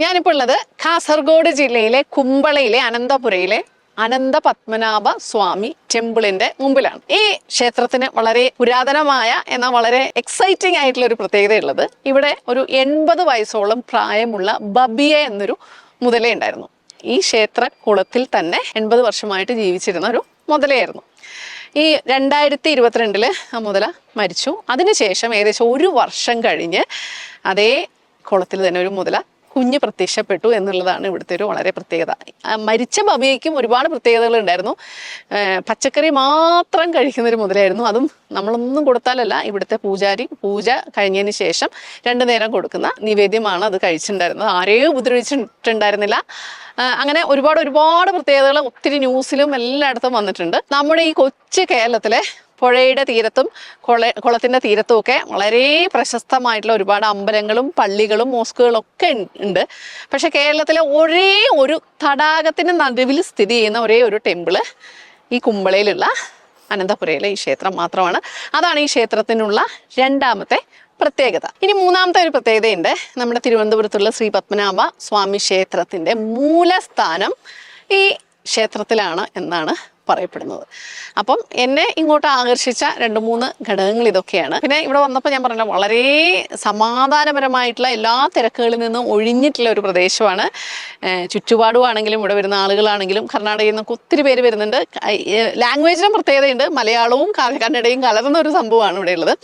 ഞാനിപ്പോൾ ഉള്ളത് കാസർഗോഡ് ജില്ലയിലെ കുമ്പളയിലെ അനന്തപുരയിലെ അനന്ത പത്മനാഭ സ്വാമി ടെമ്പിളിന്റെ മുമ്പിലാണ്. ഈ ക്ഷേത്രത്തിന് വളരെ പുരാതനമായ എന്നാൽ വളരെ എക്സൈറ്റിംഗ് ആയിട്ടുള്ള ഒരു പ്രത്യേകതയുള്ളത് ഇവിടെ ഒരു എൺപത് വയസ്സോളം പ്രായമുള്ള ബബിയ എന്നൊരു മുതലേ ഉണ്ടായിരുന്നു. ഈ ക്ഷേത്ര കുളത്തിൽ തന്നെ എൺപത് വർഷമായിട്ട് ജീവിച്ചിരുന്ന ഒരു മുതലയായിരുന്നു. ഈ രണ്ടായിരത്തി ഇരുപത്തിരണ്ടിൽ ആ മുതല മരിച്ചു. അതിനുശേഷം ഏകദേശം ഒരു വർഷം കഴിഞ്ഞ് അതേ കുളത്തിൽ തന്നെ ഒരു മുതല കുഞ്ഞ് പ്രത്യക്ഷപ്പെട്ടു എന്നുള്ളതാണ് ഇവിടുത്തെ ഒരു വളരെ പ്രത്യേകത. മരിച്ച ബബിയയ്ക്കും ഒരുപാട് പ്രത്യേകതകൾ ഉണ്ടായിരുന്നു പച്ചക്കറി മാത്രം കഴിക്കുന്ന ഒരു മുതലായിരുന്നു. അതും നമ്മളൊന്നും കൊടുത്താലല്ല. ഇവിടുത്തെ പൂജാരി പൂജ കഴിഞ്ഞതിന് ശേഷം രണ്ടു നേരം കൊടുക്കുന്ന നിവേദ്യമാണ് അത് കഴിച്ചിട്ടുണ്ടായിരുന്നത്. ആരെയും ഉപദ്രവിച്ചിട്ടുണ്ടായിരുന്നില്ല. അങ്ങനെ ഒരുപാട് ഒരുപാട് പ്രത്യേകതകൾ ഒത്തിരി ന്യൂസിലും എല്ലായിടത്തും വന്നിട്ടുണ്ട്. നമ്മുടെ ഈ കൊച്ചു കേരളത്തിലെ പുഴയുടെ തീരത്തും കുള കുളത്തിന്റെ തീരത്തും ഒക്കെ വളരെ പ്രശസ്തമായിട്ടുള്ള ഒരുപാട് അമ്പലങ്ങളും പള്ളികളും മോസ്കുകളും ഒക്കെ ഉണ്ട്. പക്ഷേ കേരളത്തിലെ ഒരേ ഒരു തടാകത്തിന്റെ നടുവിൽ സ്ഥിതി ചെയ്യുന്ന ഒരേ ഒരു ടെമ്പിൾ ഈ കുമ്പളയിലുള്ള അനന്തപുരയിലെ ഈ ക്ഷേത്രം മാത്രമാണ്. അതാണ് ഈ ക്ഷേത്രത്തിനുള്ള രണ്ടാമത്തെ പ്രത്യേകത. ഇനി മൂന്നാമത്തെ ഒരു പ്രത്യേകതയുണ്ട്. നമ്മുടെ തിരുവനന്തപുരത്തുള്ള ശ്രീ പത്മനാഭ സ്വാമി ക്ഷേത്രത്തിന്റെ മൂലസ്ഥാനം ഈ ക്ഷേത്രത്തിലാണ് എന്നാണ് പറയപ്പെടുന്നത്. അപ്പം എന്നെ ഇങ്ങോട്ട് ആകർഷിച്ച രണ്ട് മൂന്ന് ഘടകങ്ങൾ ഇതൊക്കെയാണ്. പിന്നെ ഇവിടെ വന്നപ്പോൾ ഞാൻ പറഞ്ഞല്ലോ വളരെ സമാധാനപരമായിട്ടുള്ള എല്ലാ തിരക്കുകളിൽ നിന്നും ഒഴിഞ്ഞിട്ടുള്ള ഒരു പ്രദേശമാണ്. ചുറ്റുപാടുമാണെങ്കിലും ഇവിടെ വരുന്ന ആളുകളാണെങ്കിലും കർണാടകയിൽ നിന്നൊക്കെ ഒത്തിരി പേര് വരുന്നുണ്ട്. ലാംഗ്വേജിനും പ്രത്യേകതയുണ്ട്. മലയാളവും കന്നഡയും കലർന്ന ഒരു സംഭവമാണ് ഇവിടെ ഉള്ളത്.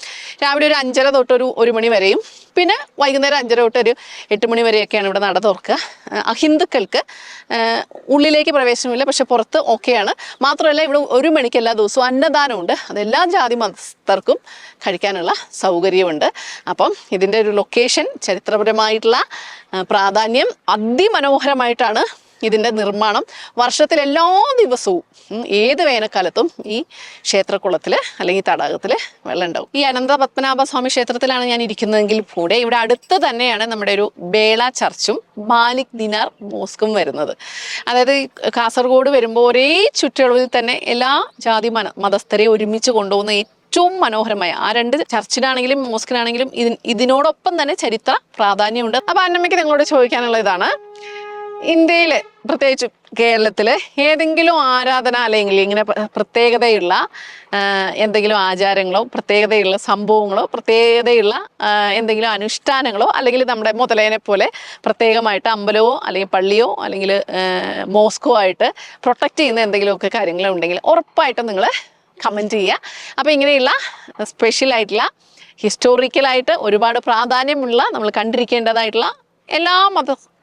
രാവിലെ ഒരു അഞ്ചര തൊട്ട് ഒരു ഒരു മണി വരെയും പിന്നെ വൈകുന്നേരം അഞ്ചര തൊട്ട് ഒരു എട്ട് മണി വരെയൊക്കെയാണ് ഇവിടെ നട തുറക്കുക അഹിന്ദുക്കൾക്ക് ഉള്ളിലേക്ക് പ്രവേശനമില്ല പക്ഷെ പുറത്ത് ഓക്കെയാണ്. മാത്രമല്ല ഇവിടെ ഒരു മണിക്ക് എല്ലാ ദിവസവും അന്നദാനമുണ്ട്. അതെല്ലാ ജാതി മതസ്ഥർക്കും കഴിക്കാനുള്ള സൗകര്യമുണ്ട്. അപ്പം ഇതിന്റെ ഒരു ലൊക്കേഷൻ ചരിത്രപരമായിട്ടുള്ള പ്രാധാന്യം അതിമനോഹരമായിട്ടാണ് ഇതിന്റെ നിർമ്മാണം വർഷത്തിൽ എല്ലാ ദിവസവും ഏത് വേനൽക്കാലത്തും ഈ ക്ഷേത്രക്കുളത്തിൽ അല്ലെങ്കിൽ തടാകത്തിൽ വെള്ളം ഉണ്ടാവും. ഈ അനന്ത പത്മനാഭ സ്വാമി ക്ഷേത്രത്തിലാണ് ഞാൻ ഇരിക്കുന്നതെങ്കിൽ കൂടെ ഇവിടെ അടുത്ത് തന്നെയാണ് നമ്മുടെ ഒരു ബേള ചർച്ചും മാലിക് ദിനാർ മോസ്കും വരുന്നത്. അതായത് കാസർഗോഡ് വരുമ്പോൾ ഒരേ ചുറ്റളവിൽ തന്നെ എല്ലാ ജാതി മന മതസ്ഥരെ ഒരുമിച്ച് കൊണ്ടുപോകുന്ന ഏറ്റവും മനോഹരമായ ആ രണ്ട് ചർച്ചിനാണെങ്കിലും മോസ്കിനാണെങ്കിലും ഇതിന് ഇതിനോടൊപ്പം തന്നെ ചരിത്ര പ്രാധാന്യമുണ്ട്. അപ്പൊ അന്നമ്മയ്ക്ക് നിങ്ങളോട് ചോദിക്കാനുള്ള ഇതാണ് ഇന്ത്യയിൽ പ്രത്യേകിച്ച് കേരളത്തിൽ ഏതെങ്കിലും ആരാധന അല്ലെങ്കിൽ ഇങ്ങനെ പ്രത്യേകതയുള്ള എന്തെങ്കിലും ആചാരങ്ങളോ പ്രത്യേകതയുള്ള സംഭവങ്ങളോ പ്രത്യേകതയുള്ള എന്തെങ്കിലും അനുഷ്ഠാനങ്ങളോ അല്ലെങ്കിൽ നമ്മുടെ മുതലേനെ പോലെ പ്രത്യേകമായിട്ട് അമ്പലമോ അല്ലെങ്കിൽ പള്ളിയോ അല്ലെങ്കിൽ മോസ്കോ ആയിട്ട് പ്രൊട്ടക്റ്റ് ചെയ്യുന്ന എന്തെങ്കിലുമൊക്കെ കാര്യങ്ങളോ ഉണ്ടെങ്കിൽ ഉറപ്പായിട്ടും നിങ്ങൾ കമന്റ് ചെയ്യുക. അപ്പോൾ ഇങ്ങനെയുള്ള സ്പെഷ്യൽ ആയിട്ടുള്ള ഹിസ്റ്റോറിക്കലായിട്ട് ഒരുപാട് പ്രാധാന്യമുള്ള നമ്മൾ കണ്ടിരിക്കേണ്ടതായിട്ടുള്ള എല്ലാ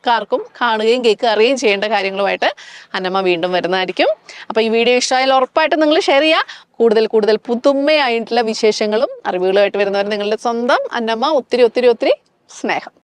മതക്കാർക്കും കാണുകയും കേൾക്കുകയും അറിയുകയും ചെയ്യേണ്ട കാര്യങ്ങളുമായിട്ട് അന്നമ്മ വീണ്ടും വരുന്നതായിരിക്കും. അപ്പോൾ ഈ വീഡിയോ ഇഷ്ടമായാലും ഉറപ്പായിട്ടും നിങ്ങൾ ഷെയർ ചെയ്യുക. കൂടുതൽ കൂടുതൽ പുതുമയായിട്ടുള്ള വിശേഷങ്ങളും അറിവുകളുമായിട്ട് വരുന്നവർ നിങ്ങളുടെ സ്വന്തം അന്നമ്മ. ഒത്തിരി ഒത്തിരി ഒത്തിരി സ്നേഹം.